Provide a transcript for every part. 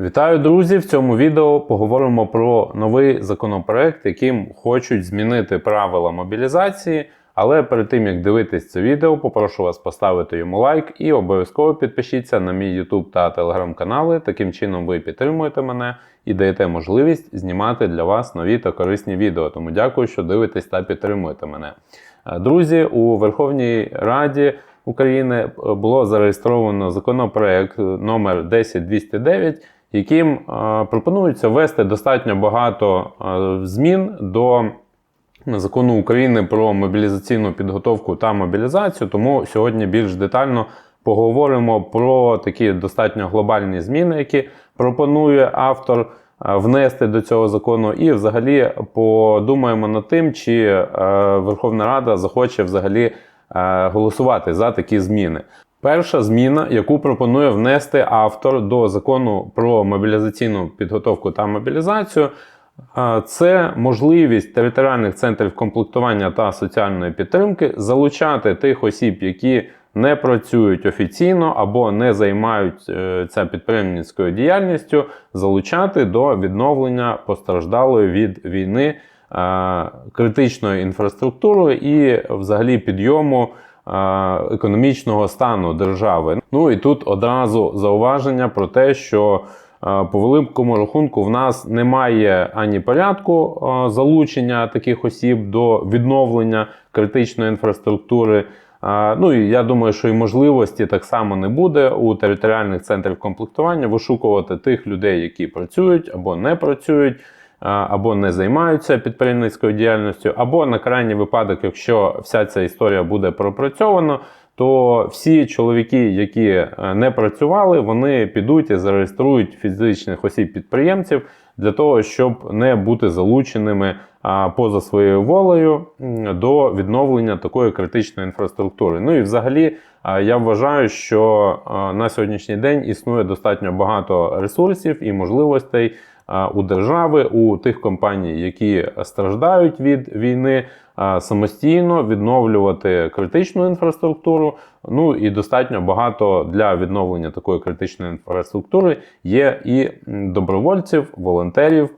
Вітаю, друзі! В цьому відео поговоримо про новий законопроект, яким хочуть змінити правила мобілізації. Але перед тим як дивитись це відео, попрошу вас поставити йому лайк і обов'язково підпишіться на мій YouTube та Telegram канали. Таким чином ви підтримуєте мене і даєте можливість знімати для вас нові та корисні відео. Тому дякую, що дивитесь та підтримуєте мене. Е, Друзі, у Верховній Раді України е, було зареєстровано законопроект номер 10209, яким е, пропонується ввести достатньо багато е, змін до закону України про мобілізаційну підготовку та мобілізацію. Тому сьогодні більш детально поговоримо про такі достатньо глобальні зміни, які пропонує автор е, внести до цього закону, і взагалі подумаємо над тим, чи е, Верховна Рада захоче взагалі е, голосувати за такі зміни. Перша зміна, яку пропонує внести автор до закону про мобілізаційну підготовку та мобілізацію, це можливість територіальних центрів комплектування та соціальної підтримки залучати тих осіб, які не працюють офіційно або не займаються підприємницькою діяльністю, залучати до відновлення постраждалої від війни критичної інфраструктури і взагалі підйому економічного стану держави. Ну і тут одразу зауваження про те, що по великому рахунку в нас немає ані порядку залучення таких осіб до відновлення критичної інфраструктури. Ну і я думаю, що і можливості так само не буде у територіальних центрів комплектування вишукувати тих людей, які працюють або не працюють, або не займаються підприємницькою діяльністю, або на крайній випадок, якщо вся ця історія буде пропрацьована, то всі чоловіки, які е, не працювали, вони підуть і зареєструють фізичних осіб-підприємців для того, щоб не бути залученими поза своєю волею до відновлення такої критичної інфраструктури. Ну і взагалі я вважаю, що на сьогоднішній день існує достатньо багато ресурсів і можливостей у держави, у тих компаній, які страждають від війни, самостійно відновлювати критичну інфраструктуру. Ну і достатньо багато для відновлення такої критичної інфраструктури є і добровольців, волонтерів.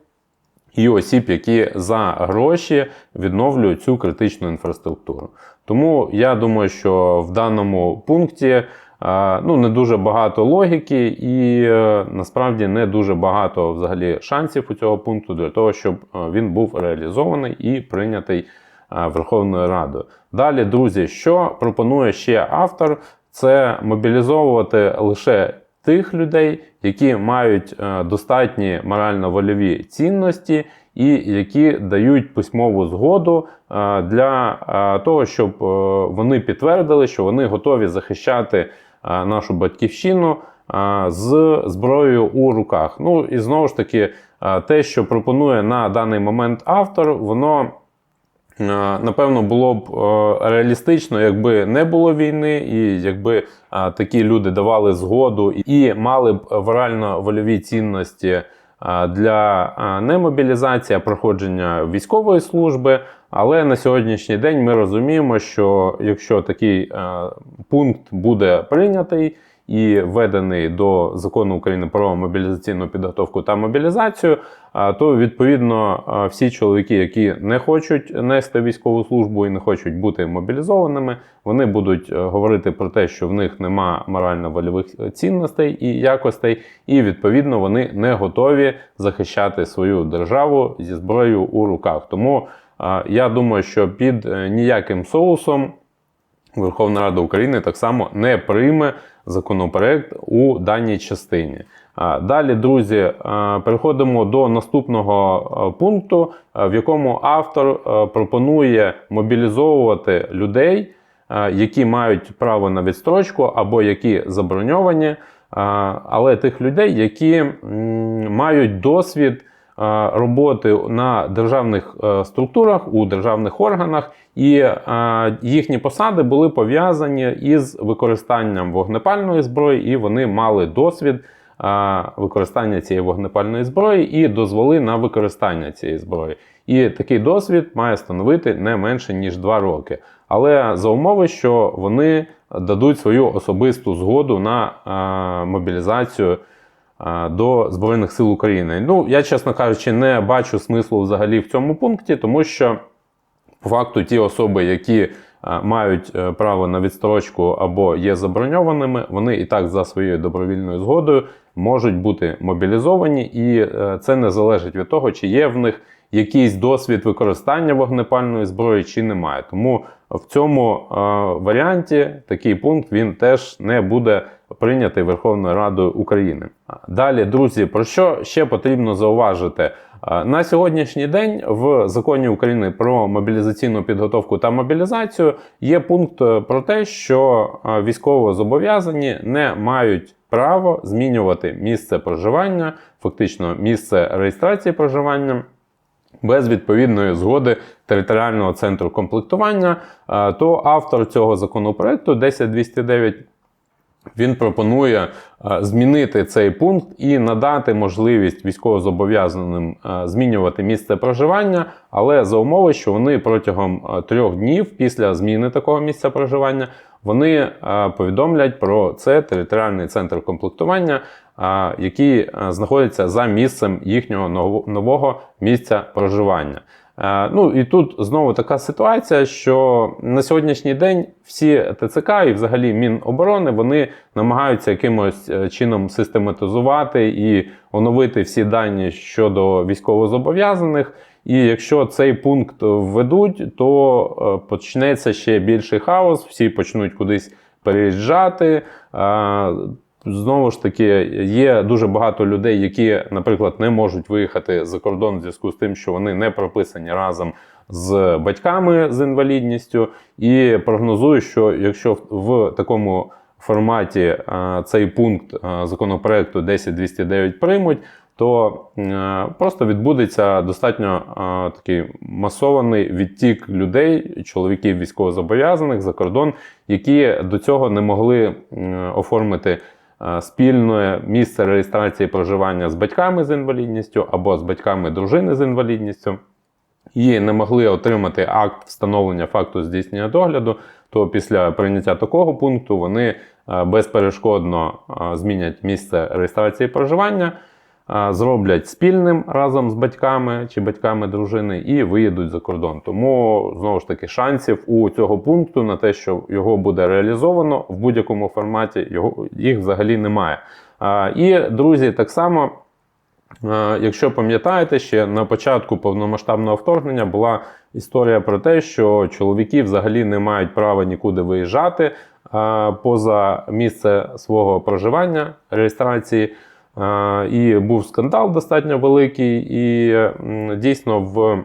І осіб, які за гроші відновлюють цю критичну інфраструктуру. Тому я думаю, що в даному пункті ну, не дуже багато логіки, і е, насправді не дуже багато взагалі шансів у цього пункту для того, щоб е, він був реалізований і прийнятий е, Верховною Радою. Далі, друзі, що пропонує ще автор, це мобілізовувати лише тих людей, які мають достатні морально-вольові цінності і які дають письмову згоду для того, щоб вони підтвердили, що вони готові захищати нашу батьківщину з зброєю у руках. Ну і знову ж таки, те, що пропонує на даний момент автор, воно. Напевно, було б реалістично, якби не було війни, і якби такі люди давали згоду і мали б морально-вольові цінності е, для не мобілізації, а проходження військової служби. Але на сьогоднішній день ми розуміємо, що якщо такий е, пункт буде прийнятий і введений до закону України про мобілізаційну підготовку та мобілізацію, а, то відповідно а, всі чоловіки, які не хочуть нести військову службу і не хочуть бути мобілізованими, вони будуть е, говорити про те, що в них нема морально-вольових цінностей і якостей, і відповідно вони не готові захищати свою державу зі зброєю у руках. Тому я думаю, що під е, ніяким соусом Верховна Рада України так само не прийме законопроект у даній частині. Далі, друзі, переходимо до наступного пункту, в якому автор пропонує мобілізовувати людей, які мають право на відстрочку або які заброньовані, але тих людей, які мають досвід е, роботи на державних е, структурах, у державних органах, і е, їхні посади були пов'язані із використанням вогнепальної зброї, і вони мали досвід е, використання цієї вогнепальної зброї і дозволи на використання цієї зброї. І такий досвід має становити не менше ніж 2 роки. Але за умови, що вони дадуть свою особисту згоду на е, мобілізацію е, до Збройних сил України. Ну, я, чесно кажучи, не бачу смислу взагалі в цьому пункті, тому що по факту ті особи, які мають е, право на відстрочку або є заброньованими, вони і так за своєю добровільною згодою можуть бути мобілізовані, і е, це не залежить від того, чи є в них якийсь досвід використання вогнепальної зброї, чи немає. Тому в цьому е, варіанті такий пункт він теж не буде прийнятий Верховною Радою України. Далі, друзі, про що ще потрібно зауважити? Е, На сьогоднішній день в законі України про мобілізаційну підготовку та мобілізацію є пункт е, про те, що е, військовозобов'язані не мають право змінювати місце проживання, фактично місце реєстрації проживання. Без відповідної згоди територіального центру комплектування, то автор цього законопроекту 10209 він пропонує е, змінити цей пункт і надати можливість військовозобов'язаним е, змінювати місце проживання, але за умови, що вони протягом е, трьох днів після зміни такого місця проживання вони повідомлять про це територіальний центр комплектування, який знаходиться за місцем їхнього нового місця проживання. Е, Ну і тут знову така ситуація, що на сьогоднішній день всі ТЦК і взагалі Міноборони вони намагаються якимось е, чином систематизувати і оновити всі дані щодо військовозобов'язаних. І якщо цей пункт введуть, то е, почнеться ще більший хаос, всі почнуть кудись переїжджати. Знову ж таки, є дуже багато людей, які, наприклад, не можуть виїхати за кордон в зв'язку з тим, що вони не прописані разом з батьками з інвалідністю. І прогнозую, що якщо в- такому форматі е, цей пункт е, законопроекту 10209 приймуть, то е, просто відбудеться достатньо такий масований відтік людей, чоловіків військовозобов'язаних за кордон, які до цього не могли оформити спільне місце реєстрації проживання з батьками з інвалідністю або з батьками дружини з інвалідністю. І не могли отримати акт встановлення факту здійснення догляду, то після прийняття такого пункту вони е, безперешкодно е, змінять місце реєстрації проживання, е, зроблять спільним разом з батьками чи батьками дружини і виїдуть за кордон. Тому знову ж таки шансів у цього пункту на те, що його буде реалізовано в будь-якому форматі, його їх взагалі немає. І друзі, так само. Якщо пам'ятаєте, ще на початку повномасштабного вторгнення була історія про те, що чоловіки взагалі не мають права нікуди виїжджати поза місце свого проживання, реєстрації. І був скандал достатньо великий, і дійсно в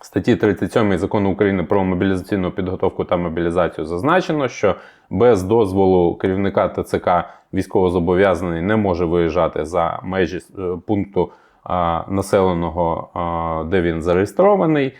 статті 37 закону України про мобілізаційну підготовку та мобілізацію зазначено, що без дозволу керівника ТЦК військовозобов'язаний не може виїжджати за межі е, пункту населеного, де він зареєстрований.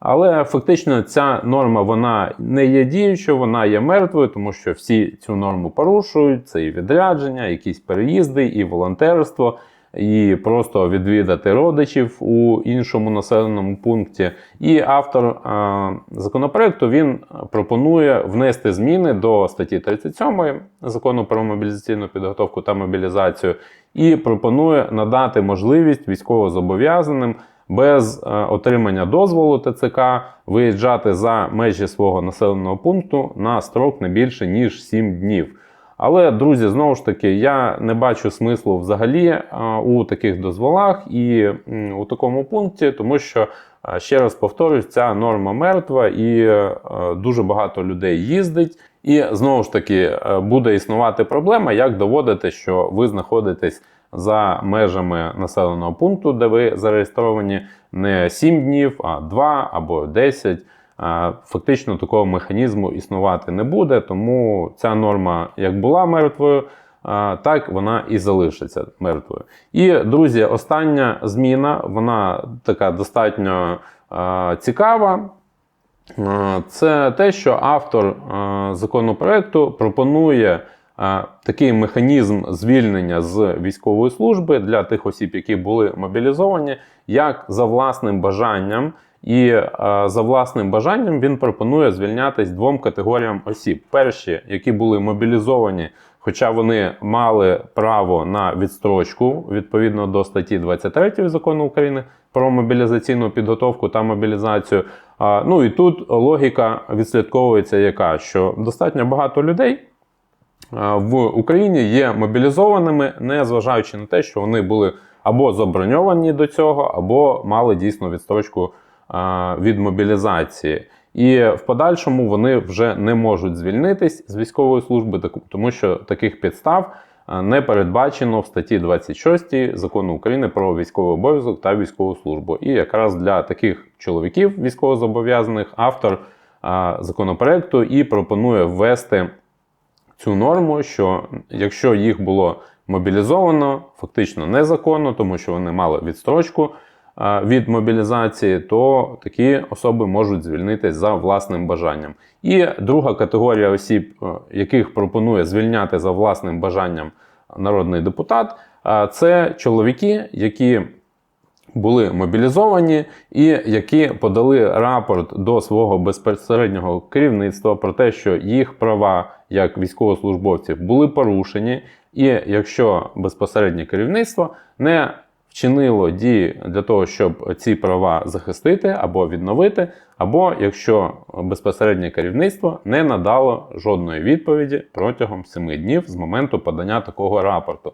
Але фактично ця норма вона не є діючою, вона є мертвою, тому що всі цю норму порушують. Це і відрядження, якісь переїзди, і волонтерство, і просто відвідати родичів у іншому населеному пункті. І автор а, законопроекту він пропонує внести зміни до статті 37 закону про мобілізаційну підготовку та мобілізацію, і пропонує надати можливість військовозобов'язаним без е, отримання дозволу ТЦК виїжджати за межі свого населеного пункту на строк не більше ніж 7 днів. Але, друзі, знову ж таки, я не бачу смислу взагалі е, у таких дозволах і у такому пункті, тому що, е, ще раз повторюсь, ця норма мертва і дуже багато людей їздить. І знову ж таки буде існувати проблема, як доводити, що ви знаходитесь за межами населеного пункту, де ви зареєстровані не 7 днів, а 2 або 10. Фактично такого механізму існувати не буде, тому ця норма як була мертвою, так вона і залишиться мертвою. І, друзі, остання зміна, вона така достатньо цікава. Це те, що автор законопроекту пропонує такий механізм звільнення з військової служби для тих осіб, які були мобілізовані, як за власним бажанням. І е, за власним бажанням він пропонує звільнятись двом категоріям осіб: перші, які були мобілізовані, хоча вони мали право на відстрочку відповідно до статті 23 закону України про мобілізаційну підготовку та мобілізацію. А, Ну і тут логіка відслідковується, яка що достатньо багато людей в Україні є мобілізованими, не зважаючи на те, що вони були або заброньовані до цього, або мали дійсно відстрочку від мобілізації. І в подальшому вони вже не можуть звільнитись з військової служби, тому що таких підстав не передбачено в статті 26 закону України про військовий обов'язок та військову службу. І якраз для таких чоловіків військовозобов'язаних автор законопроекту і пропонує ввести цю норму, що якщо їх було мобілізовано, фактично незаконно, тому що вони мали відстрочку від мобілізації, то такі особи можуть звільнитись за власним бажанням. І друга категорія осіб, е, яких пропонує звільняти за власним бажанням народний депутат, це чоловіки, які були мобілізовані і які подали рапорт до свого безпосереднього керівництва про те, що їх права як військовослужбовців були порушені, і якщо безпосереднє керівництво не вчинило дії для того, щоб ці права захистити або відновити, або якщо безпосереднє керівництво не надало жодної відповіді протягом 7 днів з моменту подання такого рапорту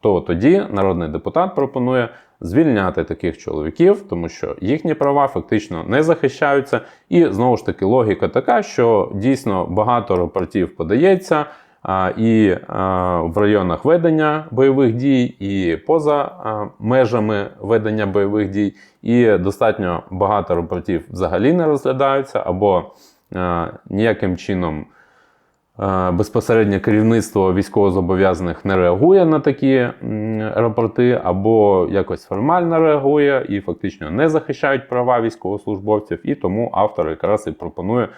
то тоді народний депутат пропонує звільняти таких чоловіків, тому що їхні права фактично не захищаються. І знову ж таки логіка така, що дійсно багато рапортів подається. І в районах ведення бойових дій, і поза межами ведення бойових дій, і достатньо багато рапортів взагалі не розглядаються, або ніяким чином Е, безпосереднє керівництво військовозобов'язаних не реагує на такі рапорти, або якось формально реагує і фактично не захищають права військовослужбовців. І тому автор якраз і пропонує е,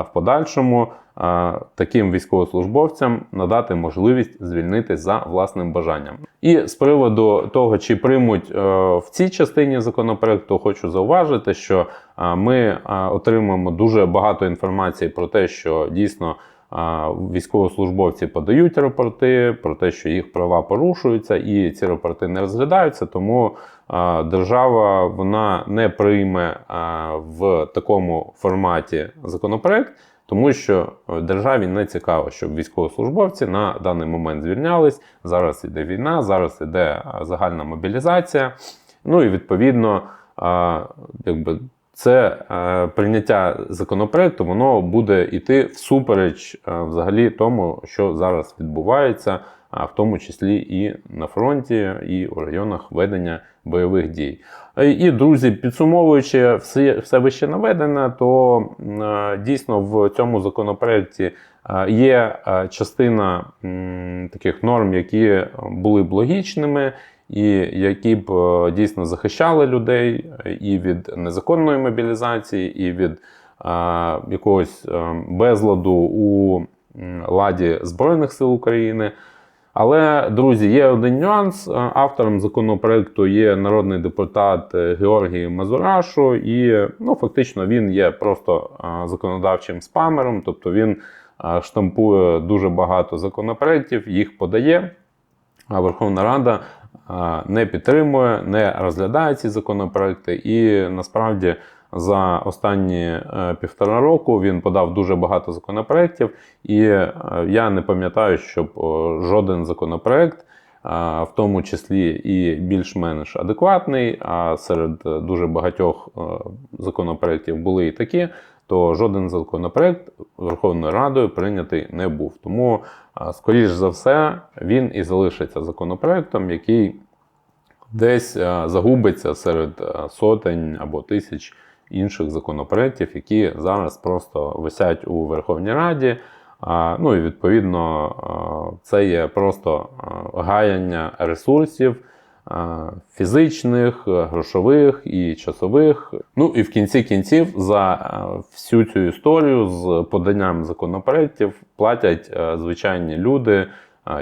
в подальшому е, таким військовослужбовцям надати можливість звільнити за власним бажанням. І з приводу того, чи приймуть в цій частині законопроекту, хочу зауважити, що ми отримуємо дуже багато інформації про те, що дійсно. Військовослужбовці подають рапорти про те, що їх права порушуються, і ці рапорти не розглядаються. Тому держава вона не прийме в такому форматі законопроект, тому що державі не цікаво, щоб військовослужбовці на даний момент звільнялись. Зараз іде війна, зараз іде загальна мобілізація. Ну і відповідно, якби це е, прийняття законопроекту, воно буде йти всупереч е, взагалі тому, що зараз відбувається, а в тому числі і на фронті, і у районах ведення бойових дій. Е, І, друзі, підсумовуючи все, все вище наведене, то дійсно в цьому законопроекті є частина таких норм, які були б логічними і які б е, дійсно захищали людей е, і від незаконної мобілізації, і від е, якогось безладу у ладі Збройних сил України. Але, друзі, є один нюанс. Автором законопроекту є народний депутат Георгій Мазурашу, і ну, фактично він є просто законодавчим спамером, тобто він штампує дуже багато законопроєктів, їх подає. А Верховна Рада а, не підтримує, не розглядає ці законопроекти. І насправді за останні е, півтора року він подав дуже багато законопроєктів, і е, я не пам'ятаю, щоб жоден законопроект, в тому числі і більш-менш адекватний, а серед дуже багатьох е, законопроєктів були і такі. То жоден законопроект Верховною Радою прийнятий не був. Тому, скоріш за все, він і залишиться законопроектом, який десь загубиться серед сотень або тисяч інших законопроєктів, які зараз просто висять у Верховній Раді. Ну і відповідно це є просто гаяння ресурсів. Фізичних, грошових і часових. Ну і в кінці кінців за всю цю історію з поданням законопроєктів платять звичайні люди,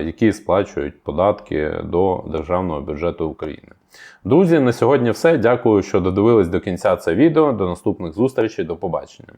які сплачують податки до державного бюджету України. Друзі, на сьогодні все. Дякую, що додивились до кінця це відео. До наступних зустрічей. До побачення.